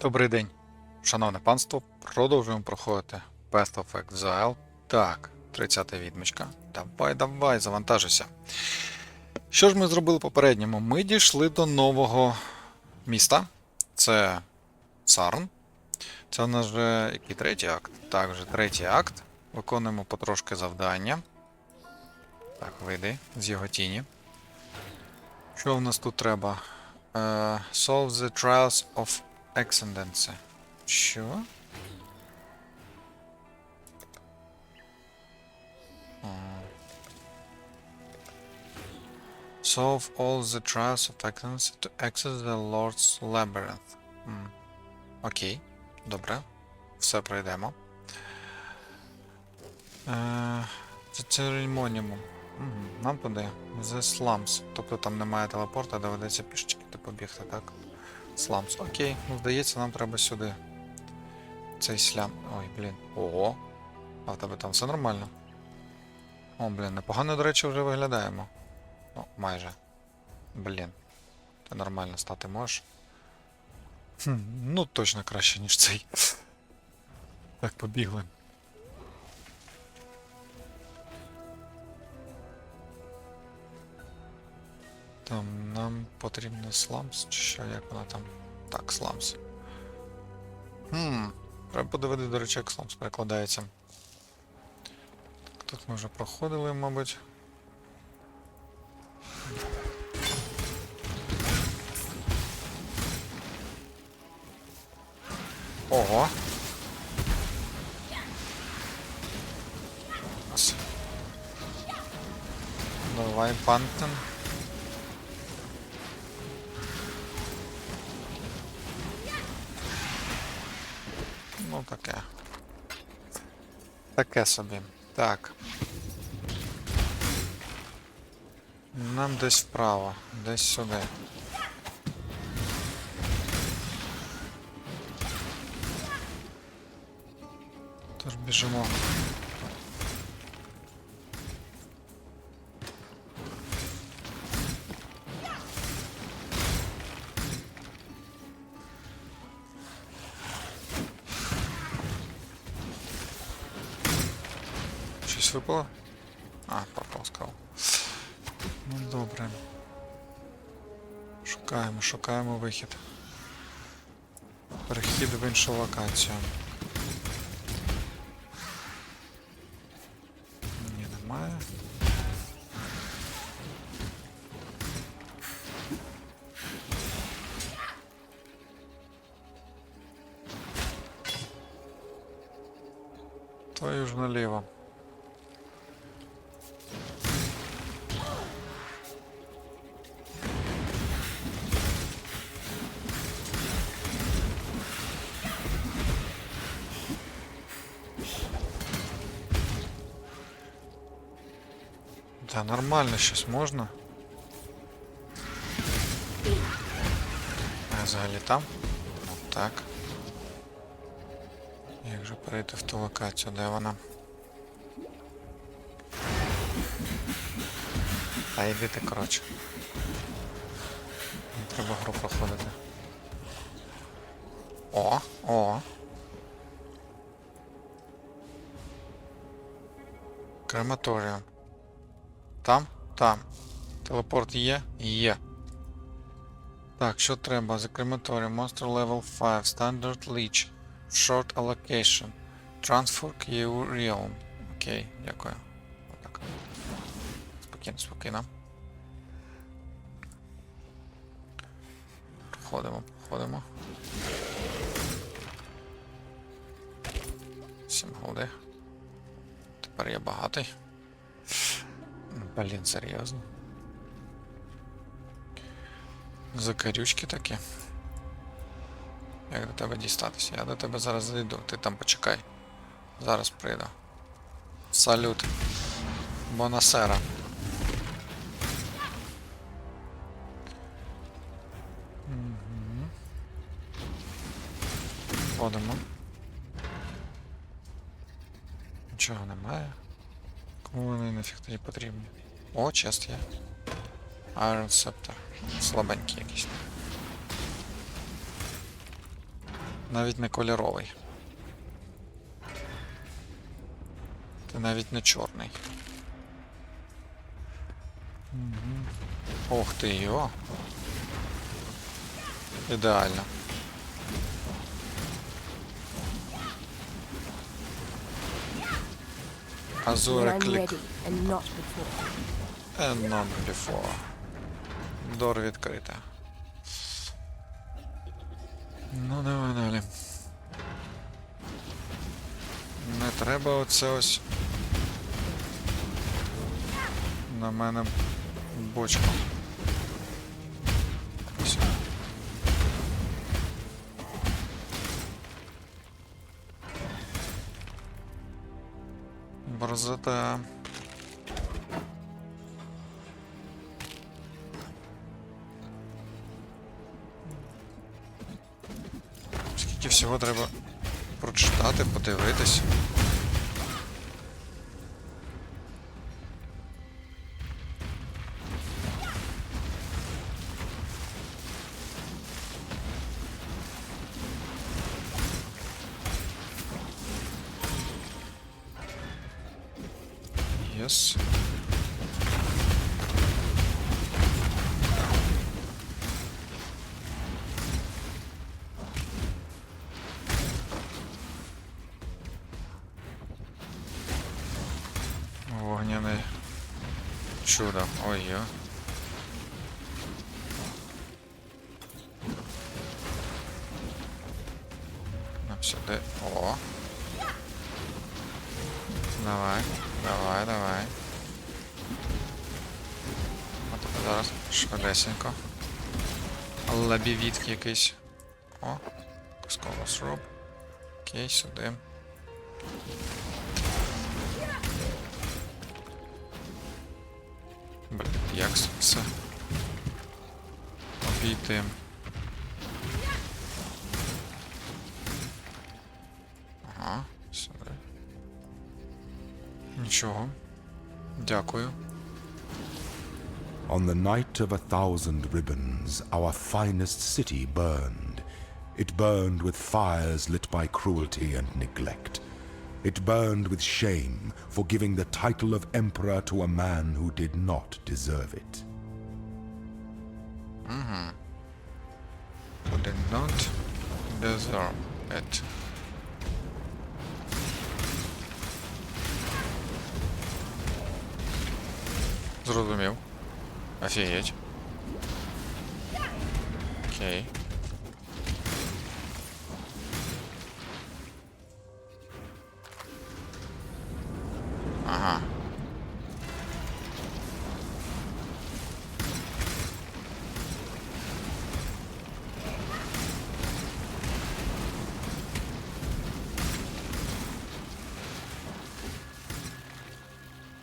Добрий день, шановне панство. Продовжуємо проходити Path of Exile. Так, 30-та відмічка. Давай, давай, завантажуйся. Що ж ми зробили попередньому? Ми дійшли до нового міста. Це Сарн. Це у нас вже який третій акт? Так, вже третій акт. Виконуємо потрошки завдання. Так, вийди з його тіні. Що в нас тут треба? Е, solve the trials of Excendency. Що? Solve all the trials of Excellency to access the Lord's Labyrinth. Окей, добре. Все пройдемо. Е, Це церемоніум. Мгм, Нам туди. The Slums. Тобто там немає телепорта, доведеться пішки побігти, так? Сламс. Окей, ну здається, нам треба сюди. Цей слям. Ой, блін. Ого. А в тебе там все нормально? О, блін, непогано, до речі, вже виглядаємо. Ну, майже. Блін. Ти нормально стати можеш. Хм, ну точно краще, ніж цей. Так, побігли. Там нам потрібно сламс, чи що, як вона там. Так, сламс. Хм. Треба подивитися, до речі, як сламс перекладається. Так, тут ми вже проходили, мабуть. Ого. Давай, Пантен. Ну, таке. Таке собі. Так. Нам десь вправо, десь сюди. Тож біжимо. Щось випало? А, пропав скал. Ну добре. Шукаємо, шукаємо вихід. Перехід в іншу локацію. Да, нормально щось можна. А взагалі там? Ну так. Як же перейти в ту локацію, де вона? Та йди ти, коротше. Не треба гру проходити. О, о. Крематоріум. Там? Там. Телепорт є? Є. Так, що треба? За крематоріум. Monster level 5. Standard Leech. Short allocation. Transfer Q Realm. Окей, дякую. Отак. Спокійно, спокійно. Проходимо, проходимо. Сім голди. Тепер я багатий. Блін, серйозно. Закарючки такі. Як до тебе дістатися? Я до тебе зараз зайду, ти там почекай. Зараз прийду. Салют. Бонасера. Ходимо. Нічого немає. Кому вони нафіг тоді потрібні? О, чест є. Iron Scepter. Слабенький якийсь. Навіть не кольоровий. Ти навіть не чорний. Мгм. Ох ти йо. Ідеально. I'm клік. And not before. Дор відкрита. Ну, давай далі. Не треба оце ось. На мене бочку. Борзота. Скільки всього треба прочитати, подивитись. Чудо. Ой-ой. Нам сюди. О. Давай, давай, давай. А тут зараз швидесенько. Лабівіт якийсь. О, кусково сруб. Окей, сюди. обійти? Ага, сюди. Нічого. Дякую. On the night of a thousand ribbons, our finest city burned. It burned with fires lit by cruelty and neglect. It burned with shame for giving the title of emperor to a man who did not deserve it. Who did not deserve it. Зрозумів. Офігеть. Окей. Ага.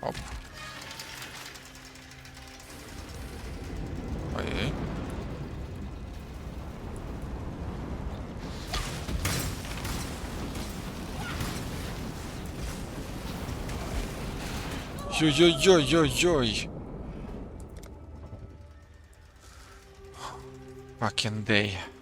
Hop. Oje. Jojojojojoj. Fucking day.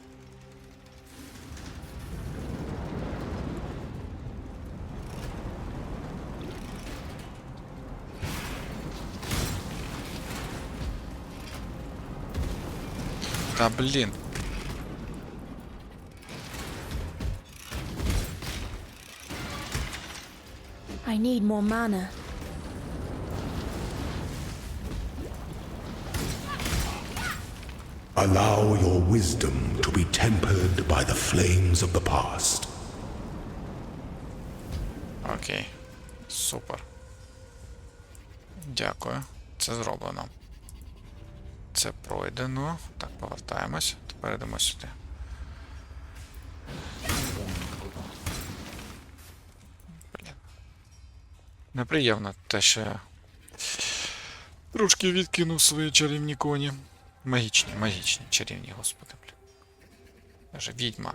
Та блін. I need more mana. Allow your wisdom to be tempered by the flames of the past. Окей. Супер. Дякую. Це зроблено. Це пройдено. Так, повертаємось. Тепер йдемо сюди. Блін. Неприємно те, що я трошки відкинув свої чарівні коні. Магічні, магічні, чарівні, господи, блін. Даже відьма.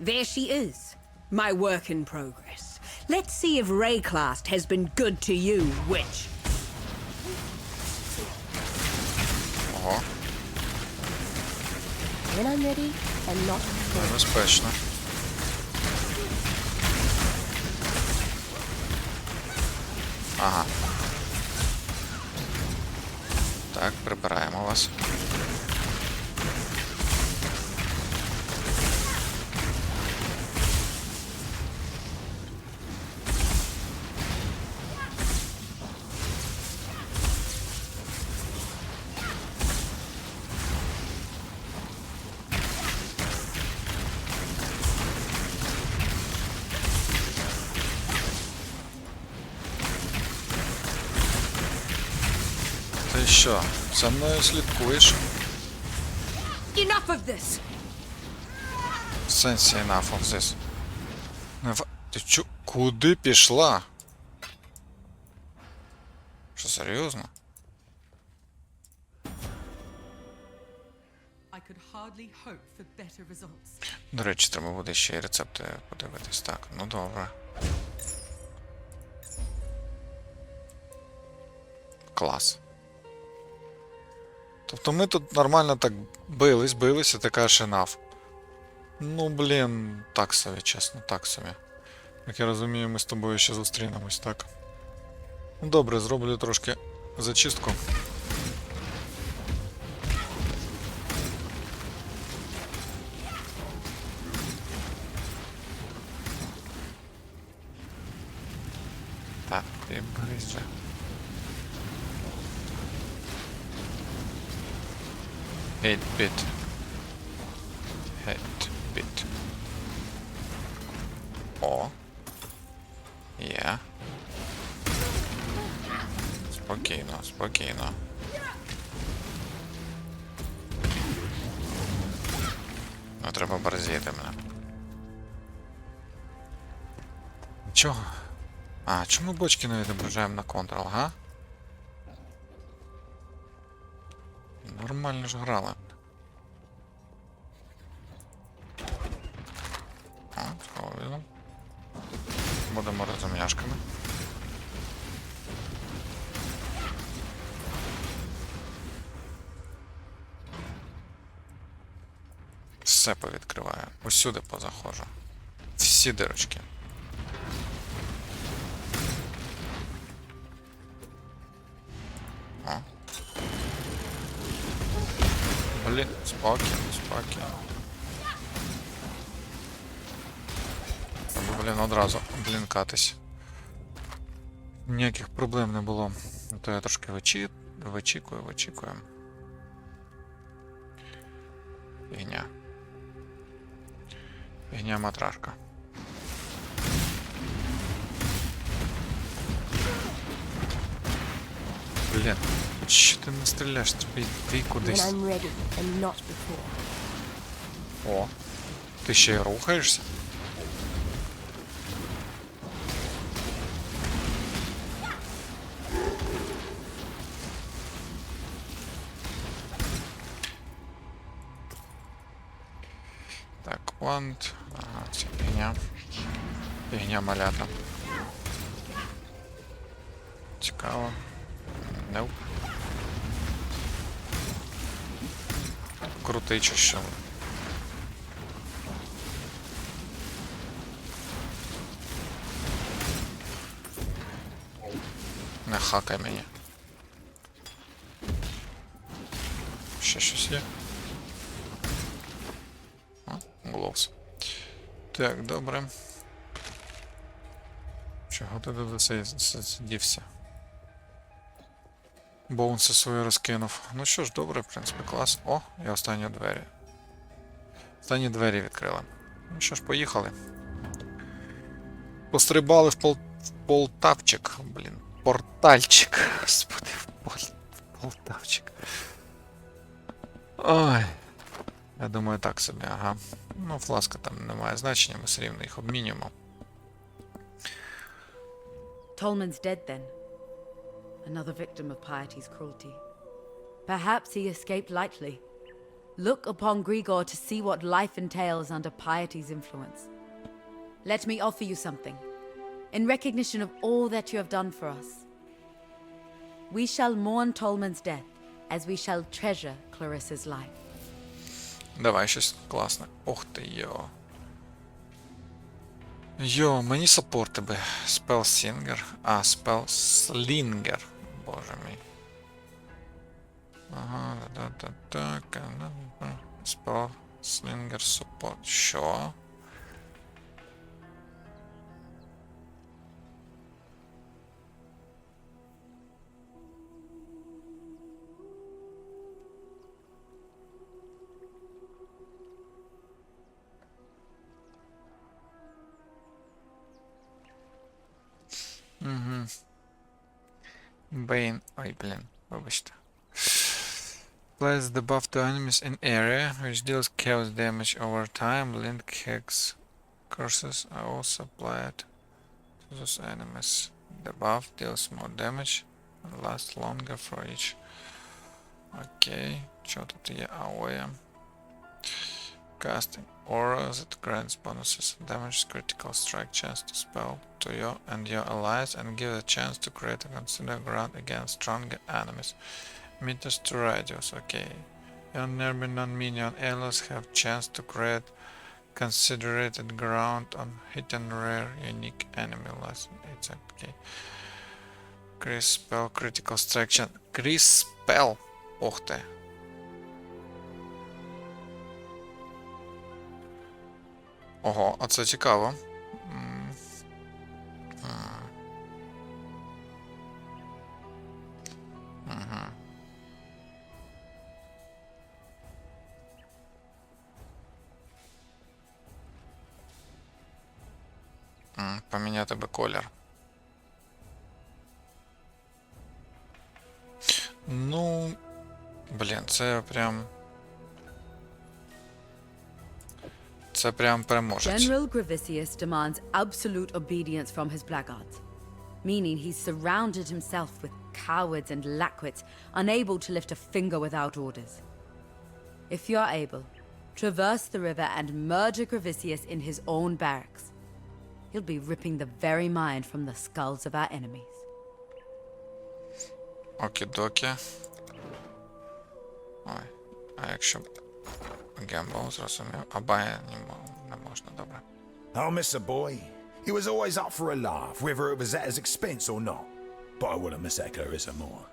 There she is, my work in progress. Let's see if Rayclast has been good to you, witch. Ого. When I'm ready and not before. Небезпечно. Ага. Так, прибираємо вас. Ти що, за мною слідкуєш? Enough of this! В сенсі enough of this. Ти чо? Куди пішла? Що, серйозно? До речі, треба буде ще й рецепти подивитись. Так, ну добре. Клас. Тобто ми тут нормально так бились, билися, така шинав. Ну, блін, так собі, чесно, так собі. Як я розумію, ми з тобою ще зустрінемось, так. Ну добре, зроблю трошки зачистку. Так, ти же. Eight bit. Eight bit. О. Є. Спокійно, спокійно. Не треба борзіти мене. Чого? А, чому бочки не відображаємо на Ctrl, га? Нормально ж грали. А, сховано. Будемо розумняшками. Все повідкриваю. Усюди позаходжу. Всі дирочки. Блін, спокійно, спокійно. Треба, блін, одразу блінкатись. Ніяких проблем не було. То я трошки вичі... вичікую, вичікую. Фігня. Фігня матрашка. Блін, що ти не стріляєш? Тобі йди When кудись. I'm ready and not before. О, ти ще й рухаєшся? Так, вант. Ага, це фігня. Фігня малята. Крутий чи що? Не хакай мені. Ще щось є. А, Гловс. Так, добре. Чого ти тут засидівся? Боунси свої розкинув. Ну що ж, добре, в принципі, клас. О, і останні двері. Останні двері відкрили. Ну що ж, поїхали. Пострибали в, пол... в Полтавчик. Блін. Портальчик. Господи, в, пол... в Полтавчик. Ой. Я думаю, так собі, ага. Ну, фласка там не має значення, ми все рівно їх обмінюємо. Tolman's dead then. Another victim of piety's cruelty. Perhaps he escaped lightly. Look upon Grigor to see what life entails under piety's influence. Let me offer you something. In recognition of all that you have done for us, we shall mourn Tolman's death as we shall treasure Clarissa's life. Давай щось класне. Ух ти йо. Йо, мені саппорти би. Спел Сінгер. А, спел Слінгер. Боже мій. Ага, да-да-да. Спел Слінгер саппорт. Що? Bane. Ой, блін, вибачте. Place the buff to enemies in area, which deals chaos damage over time. Link hex curses are also applied to those enemies. The buff deals more damage and lasts longer for each. Окей, що тут є AOE? Casting aura that grants bonuses and damage critical strike chance to spell to you and your allies and give a chance to create a considered ground against stronger enemies. Meters to radius, okay. Your nearby non-minion allies have chance to create considered ground on hidden rare unique enemy lesson. It's okay. Chris spell critical strike chance. Chris spell. Ох Ого, а це цікаво. М. М. Мгм. М, Поміняти би колір. Ну. Блін, це прям. Це прям переможець. General Gravisius demands absolute obedience from his blackguards, meaning he's surrounded himself with cowards and lackwits, unable to lift a finger without orders. If you're able, traverse the river and murder Gravisius in his own barracks. He'll be ripping the very mind from the skulls of our enemies. Окідокі. Ой. А якщо б гембл, зрозумів. А бай не, мо- не можна, добре. I'll miss a boy. He was always up for a laugh, whether it was at his expense or not. But I wouldn't miss that Clarissa more.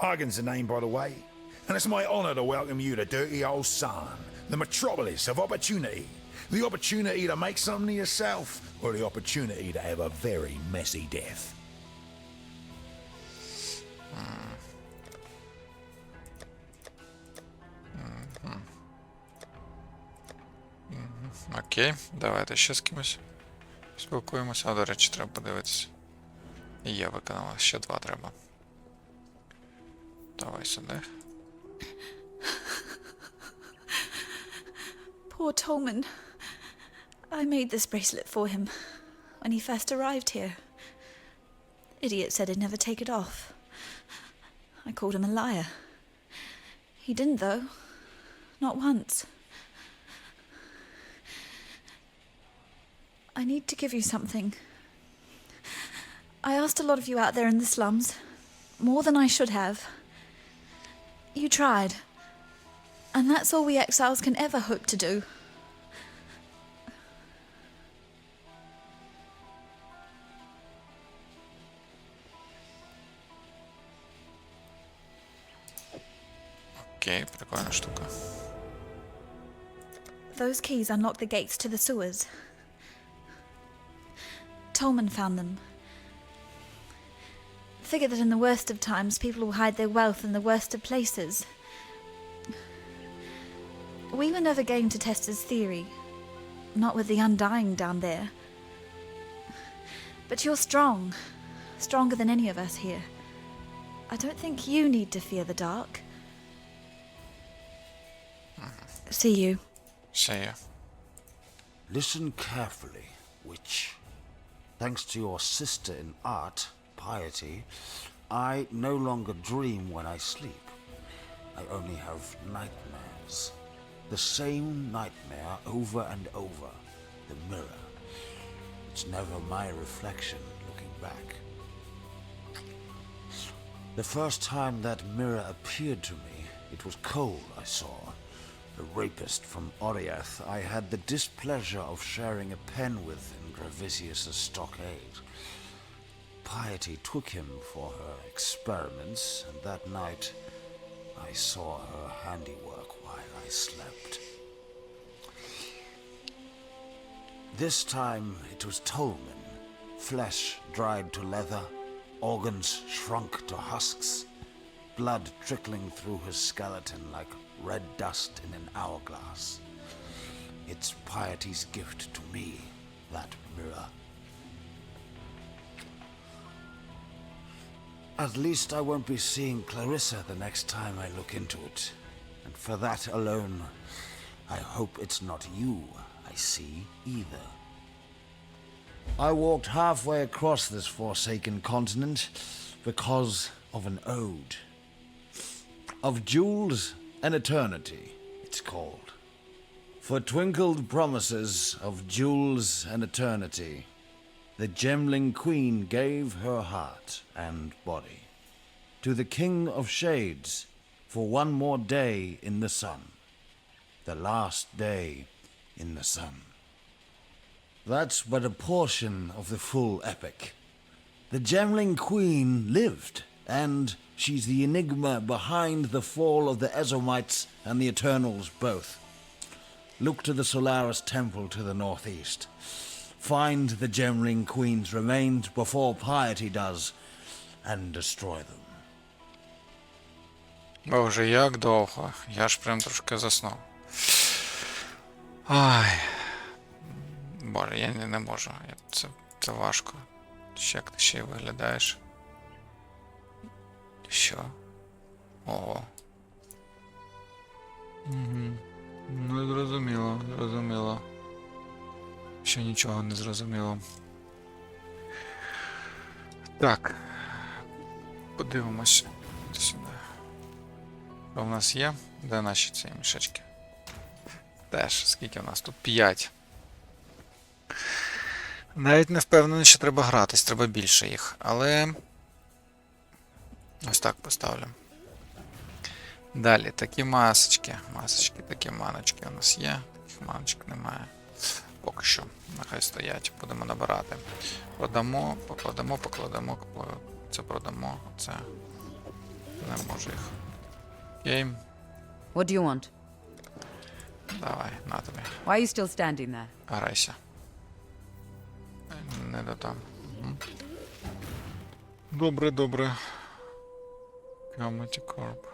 Argan's the name, by the way, and it's my honour to welcome you to Dirty Old Sun, the metropolis of opportunity. The opportunity to make something of yourself, or the opportunity to have a very messy death. Окей, давайте ще з кимось спілкуємося. А, до речі, треба подивитися. І я виконала, ще два треба. Давай сюди. Poor Tolman. I made this bracelet for him when he first arrived here. Idiot said he'd never take it off. I called him a liar. He didn't, though. Not once. I need to give you something. I asked a lot of you out there in the slums, more than I should have. You tried. And that's all we exiles can ever hope to do. Окей, прикольна штука. Those keys unlock the gates to the sewers. Tolman found them. Figure that in the worst of times, people will hide their wealth in the worst of places. We were never game to test his theory. Not with the Undying down there. But you're strong. Stronger than any of us here. I don't think you need to fear the dark. Hmm. See you. See you. Listen carefully, witch. Thanks to your sister in art, piety, I no longer dream when I sleep. I only have nightmares. The same nightmare over and over. The mirror. It's never my reflection looking back. The first time that mirror appeared to me, it was coal I saw. the rapist from Oriath I had the displeasure of sharing a pen with in Gravisius' stockade. Piety took him for her experiments, and that night I saw her handiwork while I slept. This time it was Tolman, flesh dried to leather, organs shrunk to husks, blood trickling through his skeleton like red dust in an hourglass. It's Piety's gift to me, that mirror. At least I won't be seeing Clarissa the next time I look into it. And for that alone, I hope it's not you I see either. I walked halfway across this forsaken continent because of an ode. Of jewels and eternity, it's called. For twinkled promises of jewels and eternity, the Gemling Queen gave her heart and body to the King of Shades for one more day in the sun, the last day in the sun. That's but a portion of the full epic. The Gemling Queen lived, and she's the enigma behind the fall of the Ezomites and the Eternals both. Look to the Solaris Temple to the northeast. Find the Gemling Queen's remains before piety does, and destroy them. Боже, як довго. Я ж прям трошки заснув. Ай. Боже, я не, не можу. Це, це важко. Ще як ти ще й виглядаєш. Що? Ого. Угу. Ну, зрозуміло, зрозуміло. Ще нічого не зрозуміло. Так. Подивимось. Сюди. Що в нас є? Де наші ці мішечки? Теж, скільки в нас тут? 5. Навіть не впевнений, що треба гратись, треба більше їх. Але. Ось так поставлю. Далі, такі масочки. Масочки, такі маночки у нас є. Таких маночок немає. Поки що. Нехай стоять, будемо набирати. Продамо, покладемо, покладемо. Це продамо, це. Не можу їх. Окей, What do you want? давай, на тобі. Why are you still standing there? Грайся. Не до там. Мгм. Добре, добре. Comedy Corp.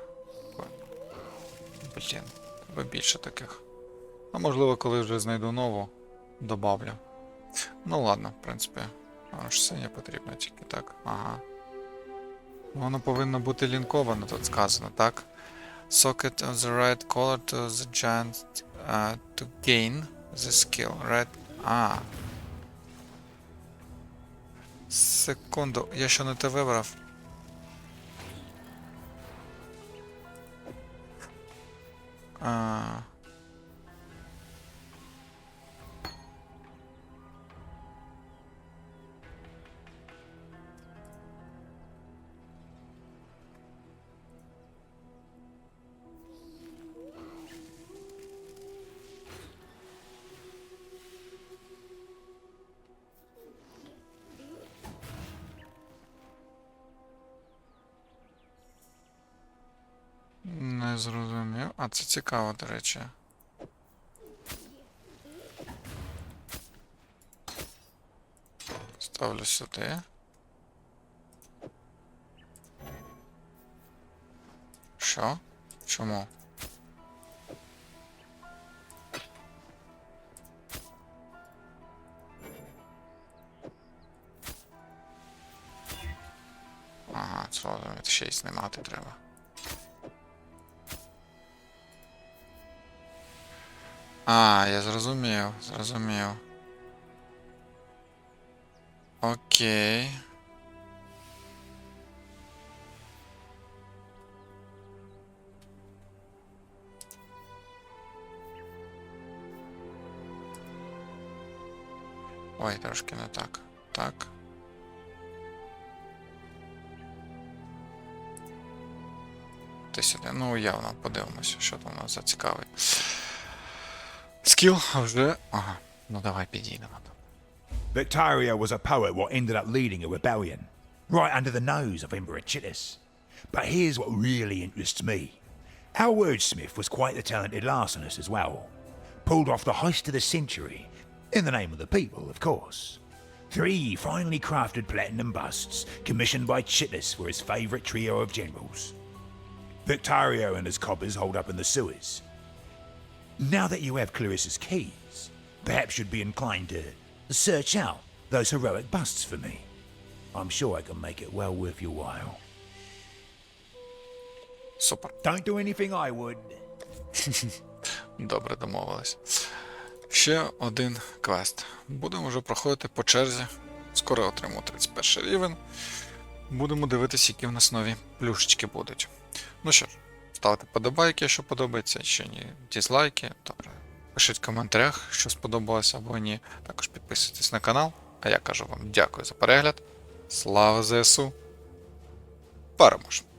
Блін, треба більше таких. А можливо, коли вже знайду нову, добавлю. Ну ладно, в принципі. Воно ж синє потрібно тільки так. Ага. Воно повинно бути лінковано, тут сказано, так? Socket of the right color to the giant uh, to gain the skill. Red. А. Секунду, я що не те вибрав. uh, Не зрозумів. А це цікаво, до речі. Ставлю сюди. Що? Чому? Ага, це ще й знімати треба. А, я зрозумів, зрозумів. Окей. Ой, трошки не так. Так. заходьте сюди. Ну, явно подивимося, що там у нас за цікавий. Скіл вже. Ага, ну давай підійдемо. Victaria was a poet what ended up leading a rebellion, right under the nose of Emperor Chittis. But here's what really interests me. Our wordsmith was quite the talented larcenist as well. Pulled off the heist of the century, in the name of the people, of course. Three finely crafted platinum busts, commissioned by Chittis for his favourite trio of generals. Victario and his coppers hold up in the sewers. Now that you have Clarissa's keys, perhaps you'd be inclined to search out those heroic busts for me. I'm sure I can make it well worth your while. Супер. Don't do anything I would. Добре, домовились. Ще один квест. Будемо вже проходити по черзі. Скоро отримаємо 31 рівень. Будемо дивитися, які в нас нові плюшечки будуть. Ну що ж, ставте подобайки, якщо подобається, чи ні, дізлайки. Добре. Пишіть в коментарях, що сподобалося або ні. Також підписуйтесь на канал. А я кажу вам дякую за перегляд. Слава ЗСУ! Переможемо!